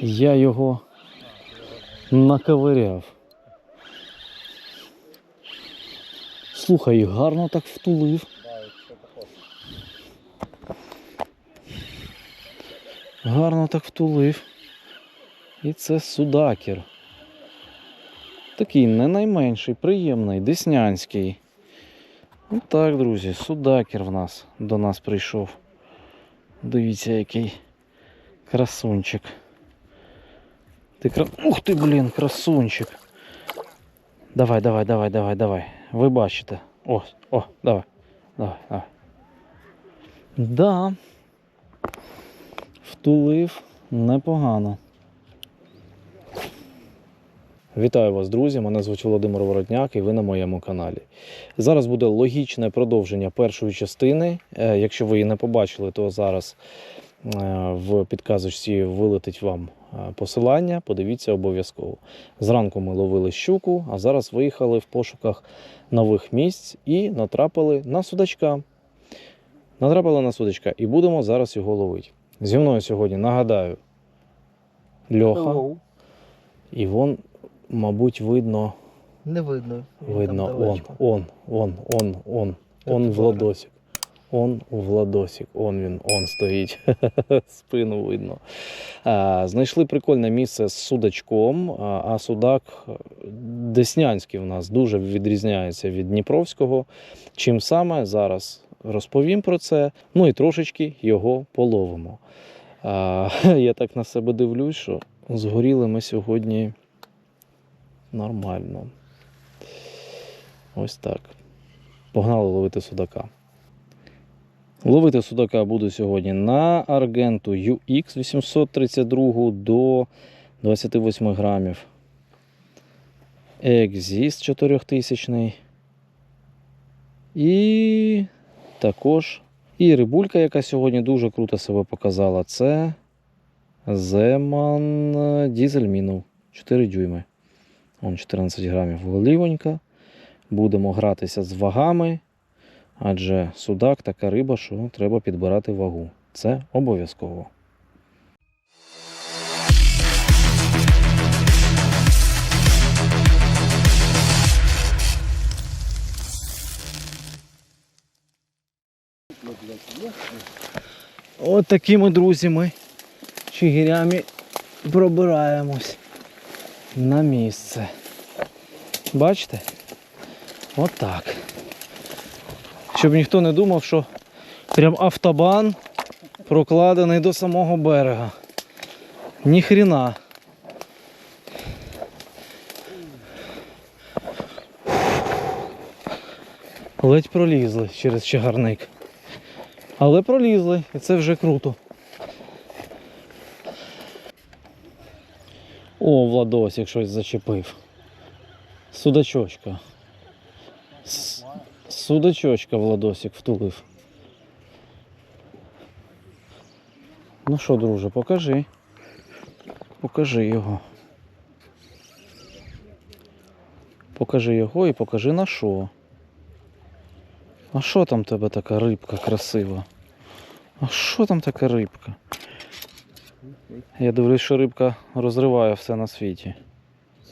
Я його наковиряв. Слухай, гарно так втулив. Гарно так втулив. І це судакер. Такий не найменший, приємний, деснянський. Ну так, друзі, судакер в нас до нас прийшов. Дивіться, який красунчик. Ти кра... Ух ти, блін, красунчик. Давай, давай, давай, давай, давай. Ви бачите. О, о, давай. Давай, давай. Да. Втулив непогано. Вітаю вас, друзі! Мене звуть Володимир Воротняк і ви на моєму каналі. Зараз буде логічне продовження першої частини. Е, Якщо ви її не побачили, то зараз в підказочці вилетить вам е, посилання. Подивіться обов'язково. Зранку ми ловили щуку, а зараз виїхали в пошуках нових місць і натрапили на судачка. Натрапили на судачка і будемо зараз його ловити. Зі мною сьогодні нагадаю Льоха. І вон, мабуть, видно, Не видно. Видно, он, он, он, он, он, он. Владосик. Он у Владосик, он він, он стоїть. Спину видно. Знайшли прикольне місце з судачком, а, судак е, Деснянський в нас дуже відрізняється від Дніпровського. Чим саме зараз розповім про це, ну і трошечки його половимо. Я так на себе дивлюсь, що згоріли ми сьогодні нормально. Ось так. Погнали ловити судака. Ловити судака буду сьогодні на Аргенту UX 832 до 28 грамів. Екзіст 4000. І також і рибулька, яка сьогодні дуже круто себе показала, це Земан Дізельмінов 4 дюйми. Он 14 грамів голівонька. Будемо гратися з вагами, адже судак така риба, що треба підбирати вагу. Це обов'язково. От такими друзі ми чигирями пробираємось на місце. Бачите? Отак. Щоб ніхто не думав, що прям автобан прокладений до самого берега. Ніхрена. Ледь пролізли через чагарник. Але пролізли, і це вже круто. О, Владосик щось зачепив. Судачочка. Судачочка Владосик втулив. Ну що, друже, покажи. Покажи його. Покажи його і покажи на що. А що там тебе така рибка красива? А що там така рибка? Я дивлюсь, що рибка розриває все на світі.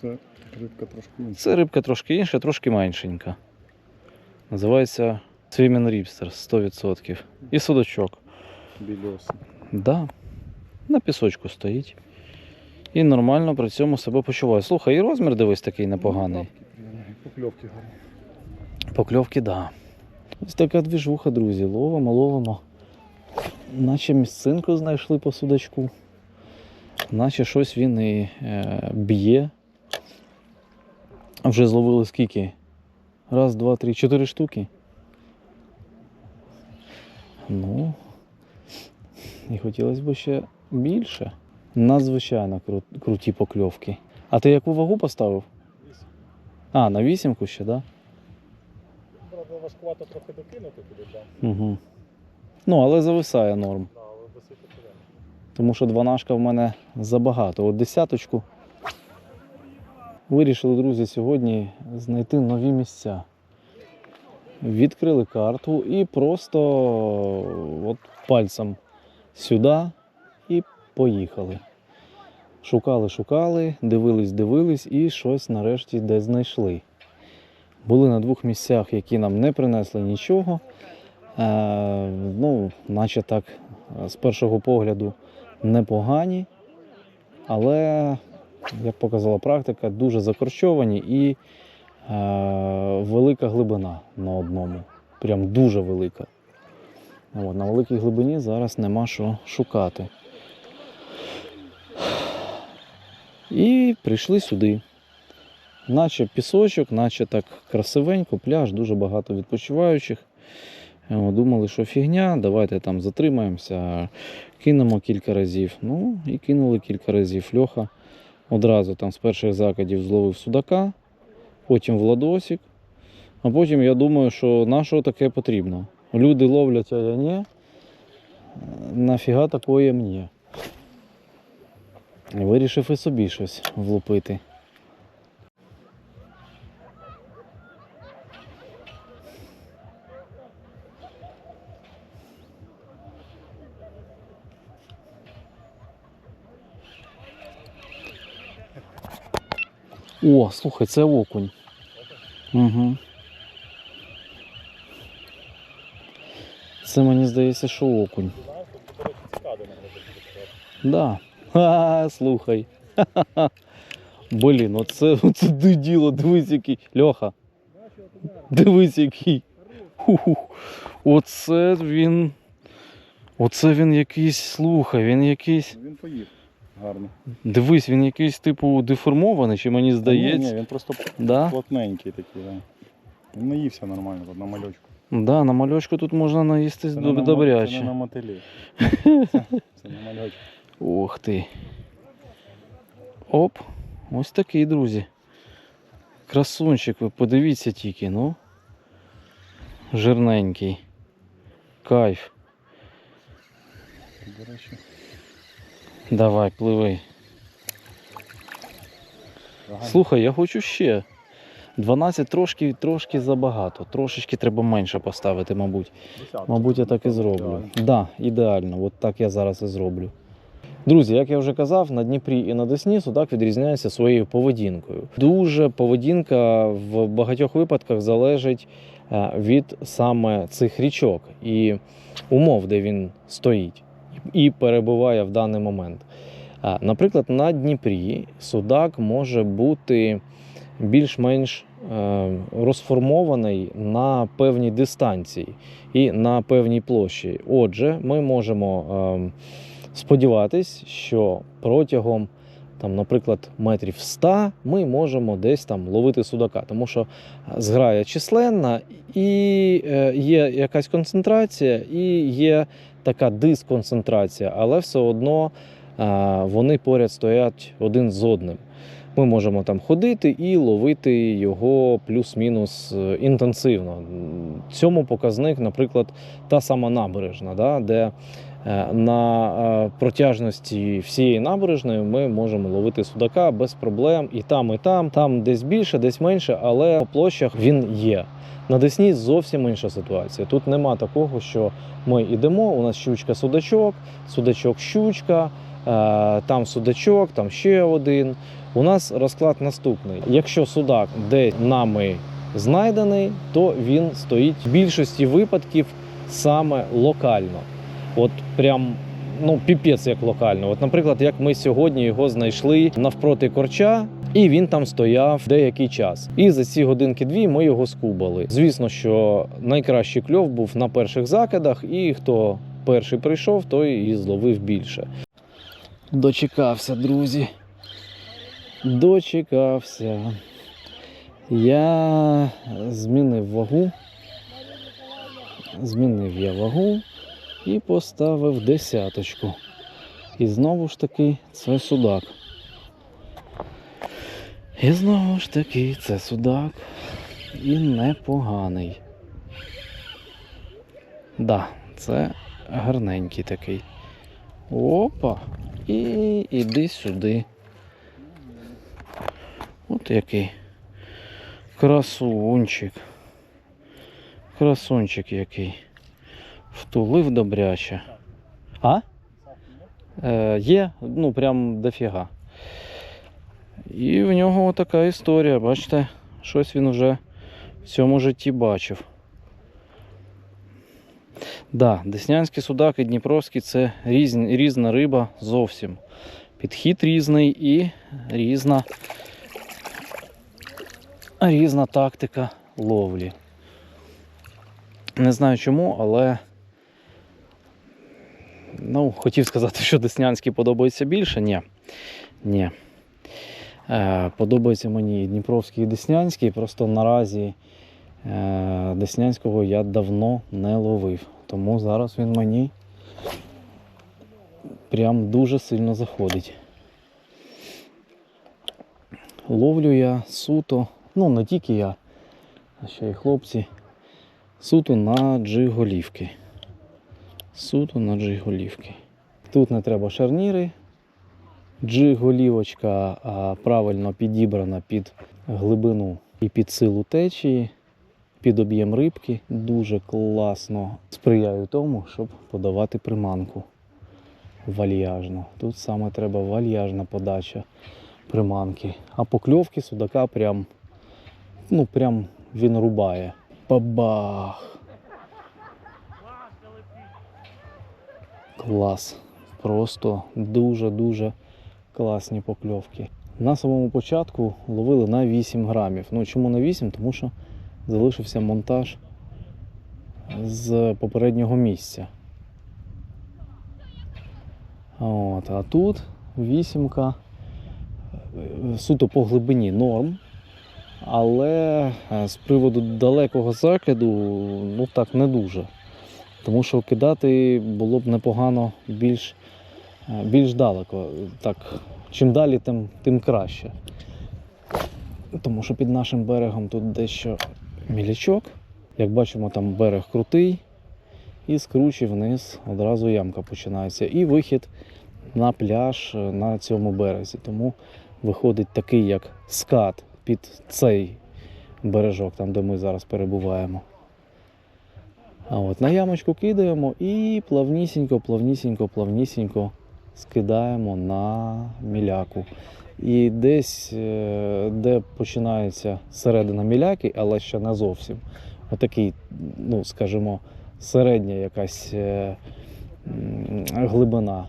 Це рибка трошки інша. Це рибка трошки інша, трошки меншенька. Називається Swimming Ripster 100%. І судачок. Більоса. Да. На пісочку стоїть. І нормально при цьому себе почуває. Слухай, і розмір дивись такий непоганий. Покльовки гарні. Покльовки, да. Ось така двіжуха, друзі. Ловимо, ловимо. Наче місцинку знайшли по судачку. Наче щось він і е, б'є. Вже зловили скільки? Раз, два, три, чотири штуки. Ну. І хотілося б ще більше. Надзвичайно кру- круті покльовки. А ти яку вагу поставив? А, на вісімку ще, так? Да? Правда, важкувато трохи докинути туди, так. Угу. Ну, але зависає норм. Да, але. Тому що дванашка в мене забагато. От десяточку. Вирішили, друзі, сьогодні знайти нові місця. Відкрили карту і просто от пальцем сюди і поїхали. Шукали, шукали, дивились, дивились і щось нарешті де знайшли. Були на двох місцях, які нам не принесли нічого. Е, ну, наче так, з першого погляду, непогані, але, як показала практика, дуже закорчовані і е, велика глибина на одному. Прям дуже велика. От, на великій глибині зараз нема що шукати. І прийшли сюди. Наче пісочок, наче так красивенько, пляж, дуже багато відпочиваючих. Е, Думали, що фігня, давайте там затримаємося, кинемо кілька разів. Ну і кинули кілька разів. Льоха одразу там з перших закидів зловив судака, потім Владосик. А потім я думаю, що на що таке потрібно. Люди ловлять, а я ні. Нафіга такое мені. Вирішив і собі щось влупити. О, слухай, це окунь. Угу. Це мені здається, що окунь. Да. Ха, слухай. Ха-ха-ха. Блін, оце, оце діло, дивись який. Льоха. Дивись який. Ху-ху. Оце він. Оце він якийсь, слухай, він якийсь. Він поїв. Гарно. Дивись, він якийсь типу деформований, чи мені здається. ні, він просто Да? плотненький такий, да. Він наївся нормально, тут на мальочку. Да, на мальочку тут можна наїстись Це не на добряче. Це не на мотилі. Це, це на мальочку. Ох ти. Оп, ось такий, друзі. Красунчик, ви подивіться тільки, ну. Жирненький. Кайф. До речі, Давай, пливи. ага. Слухай, я хочу ще. 12 трошки, трошки забагато. Трошечки треба менше поставити, мабуть. Мабуть, я так і зроблю. Так, да, ідеально. От так я зараз і зроблю. Друзі, як я вже казав, на Дніпрі і на Десні судак відрізняється своєю поведінкою. Дуже поведінка в багатьох випадках залежить е, від саме цих річок і умов, де він стоїть і перебуває в даний момент. Е, Наприклад, на Дніпрі судак може бути більш-менш е, розформований на певній дистанції і на певній площі. Отже, ми можемо ем, сподіватись, що протягом, там, наприклад, метрів 100 ми можемо десь там ловити судака, тому що зграя численна і е, є якась концентрація, і є така дисконцентрація, але все одно е, вони поряд стоять один з одним. Ми можемо там ходити і ловити його плюс-мінус е, інтенсивно. Цьому показник, наприклад, та сама набережна, да, де на е, протяжності всієї набережної ми можемо ловити судака без проблем і там, і там. Там десь більше, десь менше, але по площах він є. На Десні зовсім інша ситуація. Тут нема такого, що ми йдемо, у нас щучка судачок, судачок щучка, е, там судачок, там ще один. У нас розклад наступний. Якщо судак десь нами знайдений, то він стоїть в більшості випадків саме локально. От прям ну, піпець як локально. От, наприклад, як ми сьогодні його знайшли навпроти корча, і він там стояв деякий час. І за ці годинки-дві ми його скубали. Звісно, що найкращий кльов був на перших закидах, і хто перший прийшов, той і зловив більше. Дочекався, друзі. Дочекався. Я змінив вагу. Змінив я вагу і поставив десяточку. І знову ж таки це судак. І знову ж таки це судак. І непоганий. Да, це гарненький такий. Опа. І іди сюди. От який. Красунчик. Красунчик який. Втулив добряче. А? Е, є, ну прям дофіга. І в нього така історія, бачите, щось він уже в цьому житті бачив. Да, Деснянський судак і Дніпровський це різні, різна риба зовсім. Підхід різний і різна, різна тактика ловлі. Не знаю чому, але ну, хотів сказати, що Деснянський подобається більше. Ні. Ні. Е, подобається мені Дніпровський і Деснянський. Просто наразі е, Деснянського я давно не ловив. Тому зараз він мені прям дуже сильно заходить. Ловлю я суто, ну не тільки я, а ще й хлопці, суто на джиголівки. Суто на джиголівки. Тут не треба шарніри. Джиголівочка правильно підібрана під глибину і під силу течії, під об'єм рибки. Дуже класно сприяю тому, щоб подавати приманку вальяжно. Тут саме треба вальяжна подача приманки. А покльовки судака прям, ну прям він рубає. Бабах! Клас. Просто дуже-дуже класні покльовки. На самому початку ловили на 8 грамів. Ну чому на 8? Тому що залишився монтаж з попереднього місця. От, а тут вісімка е, суто по глибині норм. Але е, з приводу далекого закиду, ну так не дуже. Тому що кидати було б непогано більш, е, більш далеко. Так, чим далі, тим, тим краще. Тому що під нашим берегом тут дещо мілячок. Як бачимо, там берег крутий, і з кручі вниз одразу ямка починається. І вихід на пляж е, на цьому березі. Тому виходить такий, як скат під цей бережок, там де ми зараз перебуваємо. А от на ямочку кидаємо і плавнісінько, плавнісінько, плавнісінько скидаємо на міляку. І десь, е, де починається середина міляки, але ще не зовсім. Отакий, ну, скажімо, середня якась е, глибина,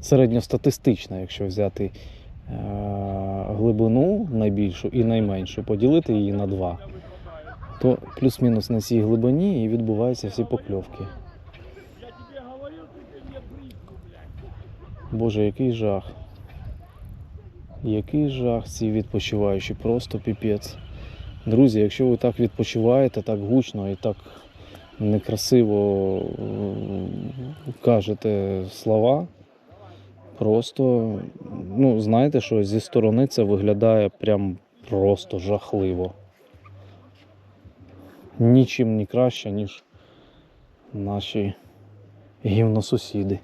середньостатистична, якщо взяти е, глибину найбільшу і найменшу, поділити її на два, то плюс-мінус на цій глибині і відбуваються всі покльовки. Боже, який жах. Який жах ці відпочиваючі, просто піпець. Друзі, якщо ви так відпочиваєте, так гучно і так некрасиво кажете слова, просто ну, знаєте, що зі сторони це виглядає прям просто жахливо. Нічим не краще, ніж наші гівносусіди.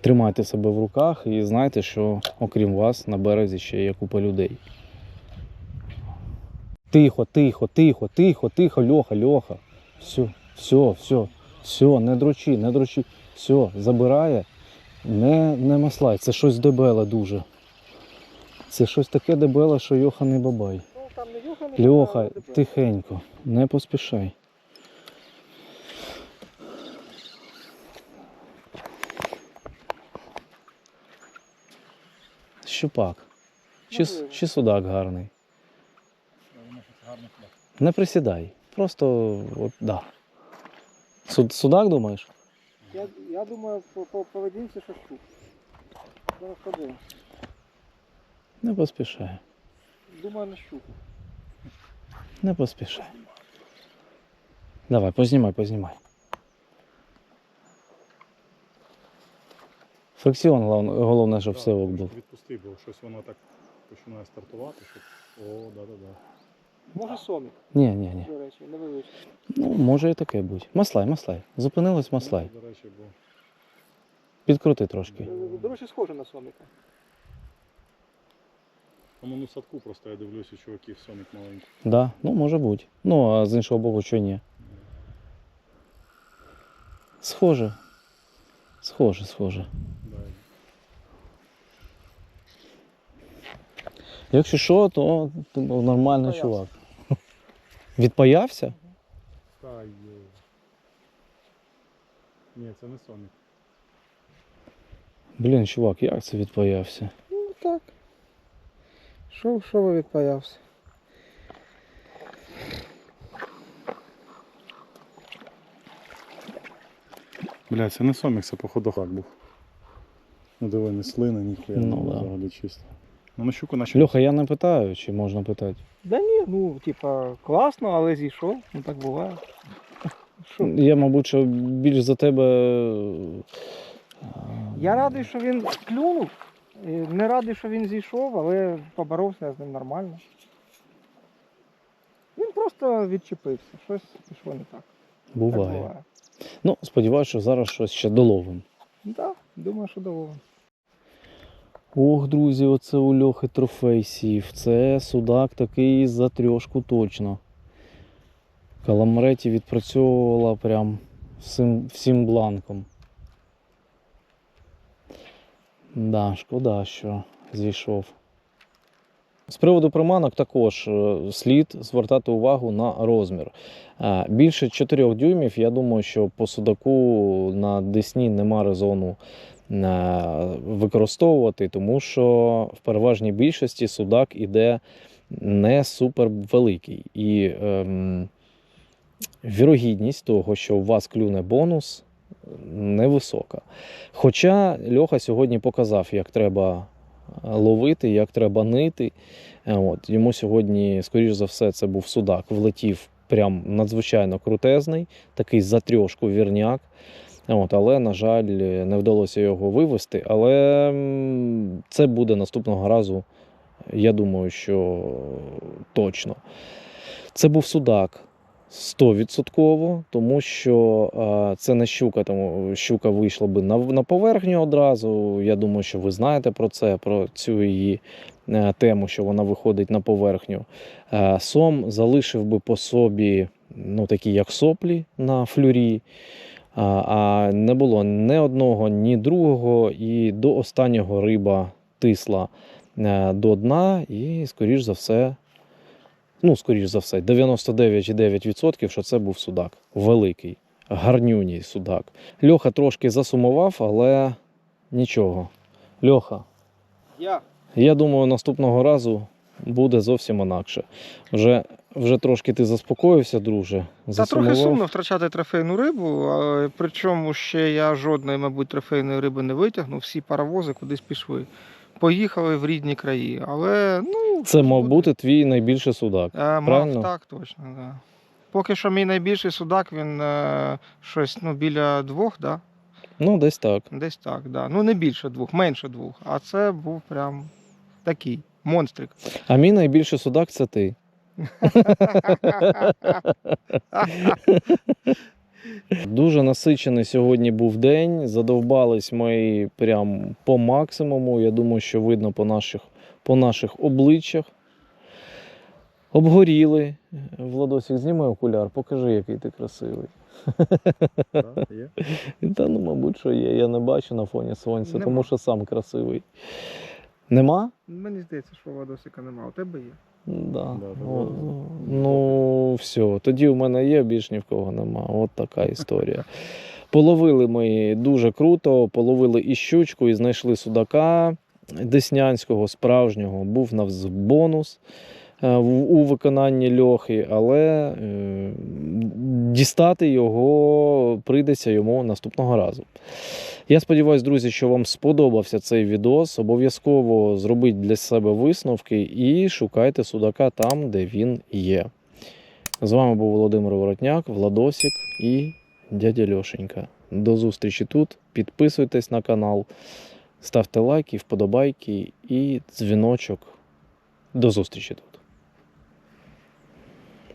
Тримайте себе в руках і знайте, що окрім вас на березі ще є купа людей. Тихо, тихо, тихо, тихо, тихо, Льоха, Льоха. Все, все, все, все, не дрочи, не дрочи. Все, забирає. Не, не маслай. Це щось дебеле дуже. Це щось таке дебеле, що Йоха не бабай. Ну, там не Йоха, не Льоха, тихенько, не поспішай. Щупак. Чи, чи судак гарний? Не присідай. Просто от, да. Суд, судак думаєш? Я, я думаю, по, по поведінці, що щук. Зараз подивимось. Не поспішай. Думаю, на щуку. Не поспішай. Давай, познімай, познімай. Фрикціон головне, головне щоб Да, все ок був. Відпусти, бо щось воно так починає стартувати, щоб. О, да-да-да. Може сомік, Ні, ні, ні. до речі, невеличкий. Ну, може і таке бути. Маслай, маслай. Зупинилось маслай. До речі, бо Підкрути трошки. До речі, схоже на соміка. Тому ну садку просто я дивлюся, чуваків соник маленький. Да, ну може бути. Ну, а з іншого боку, що ні. Схоже. Схоже, схоже. Якщо що, то нормальний чувак. Відпаявся? Та є. Ні, це не соник. Блін, чувак, як це відпаявся? Ну так. Що, що ви відпаявся? Бля, це не сомік, це походу хак був. Ну диви, не слина, ніхуя, Ну, ну, да. взагалі чисто. Ну на щуку наче. Льоха, я не питаю, чи можна питати. Да ні, ну, типа, класно, але зійшов. Ну так буває. Що? Я, мабуть, що більш за тебе. е, Я радий, що він клюнув. І Не радий, що він зійшов, але поборовся з ним нормально. Він просто відчепився, щось пішло не так. Так Буває. буває. Ну, сподіваюся, що зараз щось ще доловим. Так, думаю, що доволі. Ох, друзі, оце у Льохи трофей сів. Це судак такий за трьошку точно. Каламреті відпрацьовувала прям всім, всім бланком. Да, шкода, що зійшов. З приводу приманок також е, слід звертати увагу на розмір. Е, Більше 4 дюймів, я думаю, що по судаку на Десні нема резону е, використовувати, тому що в переважній більшості судак іде не супер великий. І ем, вірогідність того, що у вас клюне бонус, невисока. Хоча Льоха сьогодні показав, як треба ловити, як треба нити. Е, От, йому сьогодні, скоріш за все, це був судак, влетів прям надзвичайно крутезний, такий за трьошку вірняк. От, але, на жаль, не вдалося його вивести. Але це буде наступного разу, я думаю, що точно. Це був судак 100%, тому що е, це не щука, тому щука вийшла би на, на поверхню одразу. Я думаю, що ви знаєте про це, про цю її е, тему, що вона виходить на поверхню. Е, сом залишив би по собі ну, такі, як соплі на флюрі. А, а не було ні одного, ні другого, і до останнього риба тисла е, до дна, і, скоріш за все, ну, скоріш за все, 99,9%, що це був судак. Великий, гарнюній судак. Льоха трошки засумував, але нічого. Льоха, Я. я думаю, наступного разу буде зовсім інакше. Вже, вже трошки ти заспокоївся, друже. Та трохи сумно втрачати трофейну рибу, причому ще я жодної, мабуть, трофейної риби не витягнув, всі паровози кудись пішли. Поїхали в рідні краї. Але ну. Це мав буде. бути твій найбільший судак. Е, мав так, точно, да. Поки що мій найбільший судак, він е, щось ну, біля двох, да? Ну, десь так. десь так, да. Ну не більше двох, менше двох. А це був прям такий монстрик. А мій найбільший судак це ти. Дуже насичений сьогодні був день. Задовбались ми прям по максимуму. Я думаю, що видно по наших, по наших обличчях. Обгоріли. Владосик, зніми окуляр, покажи, який ти красивий. Так, є. Та ну, мабуть, що є. Я не бачу на фоні сонця, Нема. тому що сам красивий. Нема? Мені здається, що Владосика немає. У тебе є. Да. Да, О, ну, все, тоді в мене є, більш ні в кого нема. От така історія. Половили ми дуже круто, половили і щучку, і знайшли судака деснянського, справжнього. Був на бонус у виконанні льохи, але е, дістати його прийдеться йому наступного разу. Я сподіваюся, друзі, що вам сподобався цей відос. Обов'язково зробіть для себе висновки і шукайте судака там, де він є. З вами був Володимир Воротняк, Владосік і дядя Льошенька. До зустрічі тут. Підписуйтесь на канал, ставте лайки, вподобайки і дзвіночок. До зустрічі тут.